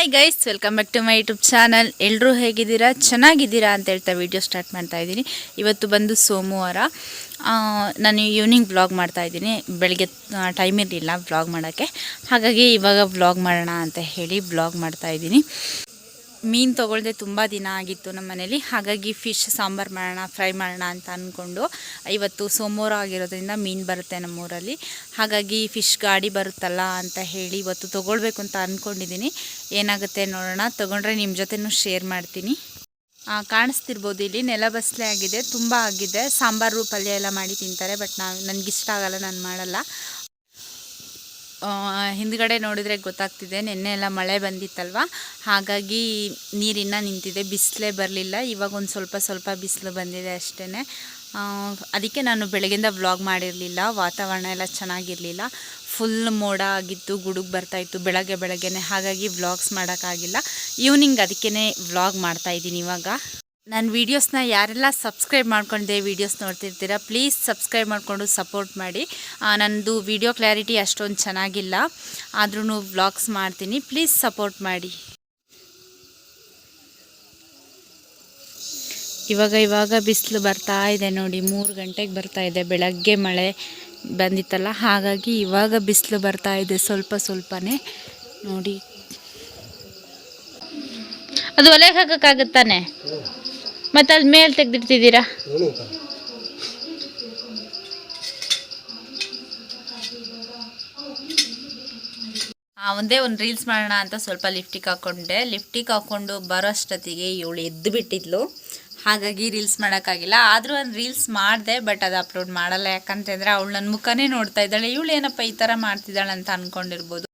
Hi guys welcome back to my YouTube channel ಎಲ್ಲರೂ ಹೇಗಿದ್ದೀರಾ? ಚೆನ್ನಾಗಿದ್ದೀರಾ ಅಂತ ಹೇಳ್ತಾ ವಿಡಿಯೋ ಸ್ಟಾರ್ಟ್ ಮಾಡ್ತಾ ಇದ್ದೀನಿ. ಇವತ್ತು ಬಂದು ಸೋಮವಾರ. ನಾನು ಈವ್ನಿಂಗ್ ವ್ಲಾಗ್ ಮಾಡ್ತಾ ಇದ್ದೀನಿ. ಬೆಳಗ್ಗೆ ಟೈಮ್ ಇರಲಿಲ್ಲ ವ್ಲಾಗ್ ಮಾಡೋಕ್ಕೆ. ಹಾಗಾಗಿ ಇವಾಗ ವ್ಲಾಗ್ ಮಾಡೋಣ ಅಂತ ಹೇಳಿ ವ್ಲಾಗ್ ಮಾಡ್ತಾ ಇದ್ದೀನಿ. ಮೀನು ತೊಗೊಳ್ದೆ ತುಂಬ ದಿನ ಆಗಿತ್ತು ನಮ್ಮ ಮನೇಲಿ. ಹಾಗಾಗಿ ಫಿಶ್ ಸಾಂಬಾರು ಮಾಡೋಣ ಫ್ರೈ ಮಾಡೋಣ ಅಂತ ಅಂದ್ಕೊಂಡು ಇವತ್ತು ಸೋಮವಾರ ಆಗಿರೋದ್ರಿಂದ ಮೀನು ಬರುತ್ತೆ ನಮ್ಮೂರಲ್ಲಿ. ಹಾಗಾಗಿ ಫಿಶ್ ಗಾಡಿ ಬರುತ್ತಲ್ಲ ಅಂತ ಹೇಳಿ ಇವತ್ತು ತೊಗೊಳ್ಬೇಕು ಅಂತ ಅಂದ್ಕೊಂಡಿದ್ದೀನಿ ಏನಾಗುತ್ತೆ ನೋಡೋಣ. ತೊಗೊಂಡ್ರೆ ನಿಮ್ಮ ಜೊತೆನೂ ಶೇರ್ ಮಾಡ್ತೀನಿ. ಕಾಣಿಸ್ತಿರ್ಬೋದು ಇಲ್ಲಿ. ನೆಲ ಬಸಲೆ ಆಗಿದೆ. ತುಂಬ ಆಗಿದೆ. ಸಾಂಬಾರು ಪಲ್ಯ ಎಲ್ಲ ಮಾಡಿ ತಿಂತಾರೆ ಬಟ್ ನಾವು ನನಗಿಷ್ಟ ಆಗಲ್ಲ, ನಾನು ಮಾಡಲ್ಲ. ಹಿಂದ್ಗಡೆ ನೋಡಿದರೆ ಗೊತ್ತಾಗ್ತಿದೆ, ನಿನ್ನೆ ಎಲ್ಲ ಮಳೆ ಬಂದಿತ್ತಲ್ವ? ಹಾಗಾಗಿ ನೀರಿನ್ನ ನಿಂತಿದೆ, ಬಿಸಿಲೇ ಬರಲಿಲ್ಲ, ಇವಾಗ ಒಂದು ಸ್ವಲ್ಪ ಸ್ವಲ್ಪ ಬಿಸಿಲು ಬಂದಿದೆ ಅಷ್ಟೇ ಅದಕ್ಕೆ ನಾನು ಬೆಳಗ್ಗೆಯಿಂದ ವ್ಲಾಗ್ ಮಾಡಿರಲಿಲ್ಲ, ವಾತಾವರಣ ಎಲ್ಲ ಚೆನ್ನಾಗಿರಲಿಲ್ಲ. ಫುಲ್ ಮೋಡ ಆಗಿತ್ತು, ಗುಡುಗು ಬರ್ತಾಯಿತ್ತು ಬೆಳಗ್ಗೆ ಬೆಳಗ್ಗೆನೆ. ಹಾಗಾಗಿ ವ್ಲಾಗ್ಸ್ ಮಾಡೋಕ್ಕಾಗಿಲ್ಲ. ಈವ್ನಿಂಗ್ ಅದಕ್ಕೇ ವ್ಲಾಗ್ ಮಾಡ್ತಾಯಿದ್ದೀನಿ ಇವಾಗ. ನನ್ನ ವೀಡಿಯೋಸ್ನ ಯಾರೆಲ್ಲ ಸಬ್ಸ್ಕ್ರೈಬ್ ಮಾಡ್ಕೊಂಡಿದೆ ವೀಡಿಯೋಸ್ ನೋಡ್ತಿರ್ತೀರ ಪ್ಲೀಸ್ ಸಬ್ಸ್ಕ್ರೈಬ್ ಮಾಡಿಕೊಂಡು ಸಪೋರ್ಟ್ ಮಾಡಿ. ನನ್ನದು ವೀಡಿಯೋ ಕ್ಲಾರಿಟಿ ಅಷ್ಟೊಂದು ಚೆನ್ನಾಗಿಲ್ಲ. ಆದ್ರೂ ವ್ಲಾಗ್ಸ್ ಮಾಡ್ತೀನಿ. ಪ್ಲೀಸ್ ಸಪೋರ್ಟ್ ಮಾಡಿ. ಇವಾಗ ಇವಾಗ ಬಿಸಿಲು ಬರ್ತಾ ಇದೆ ನೋಡಿ. ಮೂರು ಗಂಟೆಗೆ ಬರ್ತಾ ಇದೆ. ಬೆಳಗ್ಗೆ ಮಳೆ ಬಂದಿತ್ತಲ್ಲ, ಹಾಗಾಗಿ ಇವಾಗ ಬಿಸಿಲು ಬರ್ತಾ ಇದೆ ಸ್ವಲ್ಪ ಸ್ವಲ್ಪನೇ. ನೋಡಿ. ಅದು ಒಲೆಗೆ ಹಾಕೋಕ್ಕಾಗುತ್ತಾನೆ? ಮತ್ತೆ ಅಲ್ಲಿ ಮೇಲೆ ತೆಗೆದಿಡ್ತಿದ್ದೀರಾ? ಆ, ಒಂದೇ ಒಂದು ರೀಲ್ಸ್ ಮಾಡೋಣ ಅಂತ ಸ್ವಲ್ಪ ಲಿಫ್ಟಿಗೆ ಹಾಕ್ಕೊಂಡೆ ಲಿಫ್ಟಿಗೆ ಹಾಕ್ಕೊಂಡು ಬರೋ ಅಷ್ಟೊತ್ತಿಗೆ ಇವಳು ಎದ್ದು ಬಿಟ್ಟಿದ್ಲು. ಹಾಗಾಗಿ ರೀಲ್ಸ್ ಮಾಡೋಕ್ಕಾಗಿಲ್ಲ. ಆದರೂ ಒಂದು ರೀಲ್ಸ್ ಮಾಡಿದೆ ಬಟ್ ಅದು ಅಪ್ಲೋಡ್ ಮಾಡಲ್ಲ. ಯಾಕಂತಂದರೆ ಅವಳು ನನ್ನ ಮುಖನೇ ನೋಡ್ತಾ ಇದ್ದಾಳೆ. ಇವಳು ಏನಪ್ಪ ಈ ಥರ ಮಾಡ್ತಿದ್ದಾಳೆ ಅಂತ ಅಂದ್ಕೊಂಡಿರ್ಬೋದು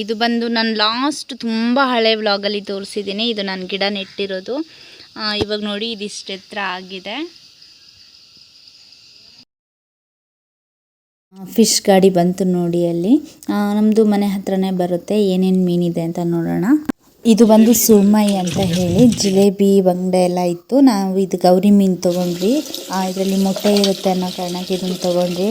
ಇದು ಬಂದು ನಾನು ಲಾಸ್ಟ್ ತುಂಬ ಹಳೆ ವ್ಲಾಗಲ್ಲಿ ತೋರಿಸಿದ್ದೀನಿ. ಇದು ನಾನು ಗಿಡ ನೆಟ್ಟಿರೋದು. ಇವಾಗ ನೋಡಿ ಇದಿಷ್ಟು ಎತ್ತರ ಆಗಿದೆ ಫಿಶ್ ಗಾಡಿ ಬಂತು ನೋಡಿ ಅಲ್ಲಿ. ನಮ್ಮದು ಮನೆ ಹತ್ರನೇ ಬರುತ್ತೆ. ಏನೇನು ಮೀನಿದೆ ಅಂತ ನೋಡೋಣ. ಇದು ಬಂದು ಸುರ್ಮೈ ಅಂತ ಹೇಳಿ. ಜಿಲೇಬಿ, ಬಂಗಡೆ ಎಲ್ಲ ಇತ್ತು. ನಾವು ಇದು ಗೌರಿ ಮೀನು ತೊಗೊಂಡ್ವಿ. ಇದರಲ್ಲಿ ಮೊಟ್ಟೆ ಇರುತ್ತೆ ಅನ್ನೋ ಕಾರಣಕ್ಕೆ ಇದನ್ನು ತೊಗೊಂಡ್ವಿ.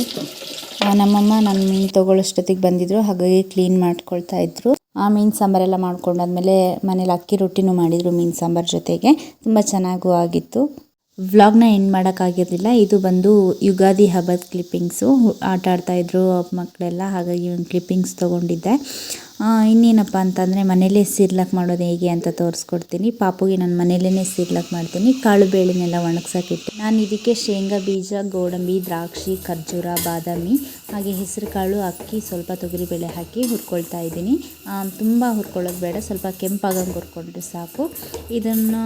ನಮ್ಮಮ್ಮ ನನ್ನ ಮೀನು ತೊಗೊಳ್ಳೋಷ್ಟೊತ್ತಿಗೆ ಬಂದಿದ್ರು, ಹಾಗಾಗಿ ಕ್ಲೀನ್ ಮಾಡ್ಕೊಳ್ತಾ ಇದ್ರು. ಆ ಮೀನು ಸಾಂಬಾರೆಲ್ಲ ಮಾಡ್ಕೊಂಡಾದ್ಮೇಲೆ ಮನೇಲಿ ಅಕ್ಕಿ ರೊಟ್ಟಿನೂ ಮಾಡಿದ್ರು ಮೀನು ಸಾಂಬಾರ್ ಜೊತೆಗೆ. ತುಂಬ ಚೆನ್ನಾಗೂ ಆಗಿತ್ತು. ವ್ಲಾಗ್ನ ಎಂಡ್ ಮಾಡೋಕ್ಕಾಗಿರಲಿಲ್ಲ ಇದು ಬಂದು ಯುಗಾದಿ ಹಬ್ಬದ ಕ್ಲಿಪ್ಪಿಂಗ್ಸು ಆಟ ಆಡ್ತಾಯಿದ್ರು ಮಕ್ಕಳೆಲ್ಲ, ಹಾಗಾಗಿ ಒಂದು ಕ್ಲಿಪ್ಪಿಂಗ್ಸ್ ತೊಗೊಂಡಿದ್ದೆ. ಇನ್ನೇನಪ್ಪ ಅಂತಂದರೆ ಮನೇಲೇ ಸಿರ್ಲಾಕ್ ಮಾಡೋದು ಹೇಗೆ ಅಂತ ತೋರಿಸ್ಕೊಡ್ತೀನಿ. ಪಾಪುಗೆ ನಾನು ಮನೇಲೇ ಸಿರ್ಲಾಕ್ ಮಾಡ್ತೀನಿ. ಕಾಳು ಬೇಳೆನೆಲ್ಲ ಒಣಗ್ಸೋಕ್ಕಿಟ್ಟು ನಾನು ಇದಕ್ಕೆ ಶೇಂಗಾ ಬೀಜ, ಗೋಡಂಬಿ, ದ್ರಾಕ್ಷಿ, ಖರ್ಜೂರ, ಬಾದಾಮಿ, ಹಾಗೆ ಹೆಸರು ಕಾಳು, ಅಕ್ಕಿ, ಸ್ವಲ್ಪ ತೊಗರಿಬೇಳೆ ಹಾಕಿ ಹುರ್ಕೊಳ್ತಾ ಇದ್ದೀನಿ. ತುಂಬ ಹುರ್ಕೊಳ್ಳೋದು ಬೇಡ, ಸ್ವಲ್ಪ ಕೆಂಪಾಗಂಗೆ ಹುರ್ಕೊಂಡ್ರೆ ಸಾಕು. ಇದನ್ನು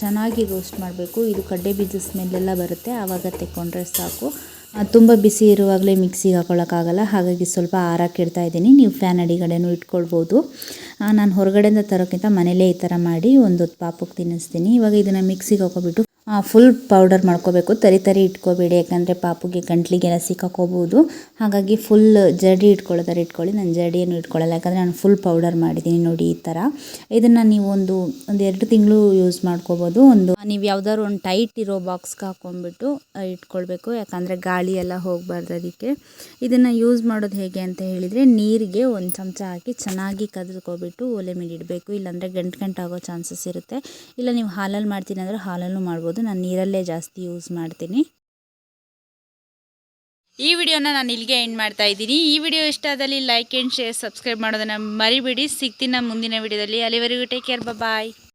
ಚೆನ್ನಾಗಿ ರೋಸ್ಟ್ ಮಾಡಬೇಕು. ಇದು ಕಡ್ಡೆ ಬೀಜದ ಸ್ಮೆಲ್ಲೆಲ್ಲ ಬರುತ್ತೆ, ಆವಾಗ ತೆಕ್ಕೊಂಡ್ರೆ ಸಾಕು. ತುಂಬ ಬಿಸಿ ಇರುವಾಗಲೇ ಮಿಕ್ಸಿಗೆ ಹಾಕೊಳ್ಳೋಕ್ಕಾಗಲ್ಲ. ಹಾಗಾಗಿ ಸ್ವಲ್ಪ ಆರಕ್ಕೆ ಇಡ್ತಾ ಇದ್ದೀನಿ. ನೀವು ಫ್ಯಾನ್ ಅಡಿಗಡೆನೂ ಇಟ್ಕೊಳ್ಬೋದು. ನಾನು ಹೊರಗಡೆಯಿಂದ ತರೋಕ್ಕಿಂತ ಮನೇಲೇ ಈ ಥರ ಮಾಡಿ ಒಂದು ಹೊತ್ತು ಪಾಪಕ್ಕೆ ತಿನ್ನಿಸ್ತೀನಿ. ಇವಾಗ ಇದನ್ನು ಮಿಕ್ಸಿಗೆ ಹಾಕೊಬಿಟ್ಟು ಫುಲ್ ಪೌಡರ್ ಮಾಡ್ಕೋಬೇಕು. ತರಿ ತರಿ ಇಟ್ಕೋಬೇಡಿ, ಯಾಕಂದರೆ ಪಾಪುಗೆ ಗಂಟ್ಲಿಗೆಲ್ಲ ಸಿಕ್ಕಾಕೋಬೋದು ಹಾಗಾಗಿ ಫುಲ್ ಜಡಿ ಇಟ್ಕೊಳ್ಳೋ ಥರ ಇಟ್ಕೊಳ್ಳಿ. ನಾನು ಜಡಿಯನ್ನು ಇಟ್ಕೊಳ್ಳಲ್ಲ, ಯಾಕಂದರೆ ನಾನು ಫುಲ್ ಪೌಡರ್ ಮಾಡಿದ್ದೀನಿ ನೋಡಿ ಈ ಥರ ಇದನ್ನು ನೀವು ಒಂದು ಒಂದು ಎರಡು ತಿಂಗಳು ಯೂಸ್ ಮಾಡ್ಕೋಬೋದು. ಒಂದು, ನೀವು ಯಾವ್ದಾದ್ರು ಒಂದು ಟೈಟ್ ಇರೋ ಬಾಕ್ಸ್ಗೆ ಹಾಕ್ಕೊಂಡ್ಬಿಟ್ಟು ಇಟ್ಕೊಳ್ಬೇಕು. ಯಾಕಂದರೆ ಗಾಳಿ ಎಲ್ಲ ಹೋಗಬಾರ್ದು ಅದಕ್ಕೆ. ಇದನ್ನು ಯೂಸ್ ಮಾಡೋದು ಹೇಗೆ ಅಂತ ಹೇಳಿದರೆ, ನೀರಿಗೆ ಒಂದು ಚಮಚ ಹಾಕಿ ಚೆನ್ನಾಗಿ ಕದ್ಕೊಬಿಟ್ಟು ಒಲೆ ಮೇಲೆ ಇಡಬೇಕು. ಇಲ್ಲಾಂದರೆ ಗಂಟು ಗಂಟಾಗೋ ಚಾನ್ಸಸ್ ಇರುತ್ತೆ. ಇಲ್ಲ ನೀವು ಹಾಲಲ್ಲಿ ಮಾಡ್ತೀನಿ ಅಂದರೆ ಹಾಲಲ್ಲೂ ಮಾಡ್ಬೋದು. ನಾನು ನೀರಲ್ಲೇ ಜಾಸ್ತಿ ಯೂಸ್ ಮಾಡ್ತೀನಿ. ಈ ವಿಡಿಯೋನ ನಾನು ಇಲ್ಲಿಗೆ ಎಂಡ್ ಮಾಡ್ತಾ ಇದ್ದೀನಿ. ಈ ವಿಡಿಯೋ ಇಷ್ಟ ಆದಲ್ಲಿ ಲೈಕ್ ಆ್ಯಂಡ್ ಶೇರ್ ಸಬ್ಸ್ಕ್ರೈಬ್ ಮಾಡೋದನ್ನು ಮರಿಬೇಡಿ. ಸಿಗ್ತೀನಿ ಮುಂದಿನ ವಿಡಿಯೋದಲ್ಲಿ. ಅಲ್ಲಿವರೆಗೂ ಟೇಕ್ ಕೇರ್ ಬಾಯ್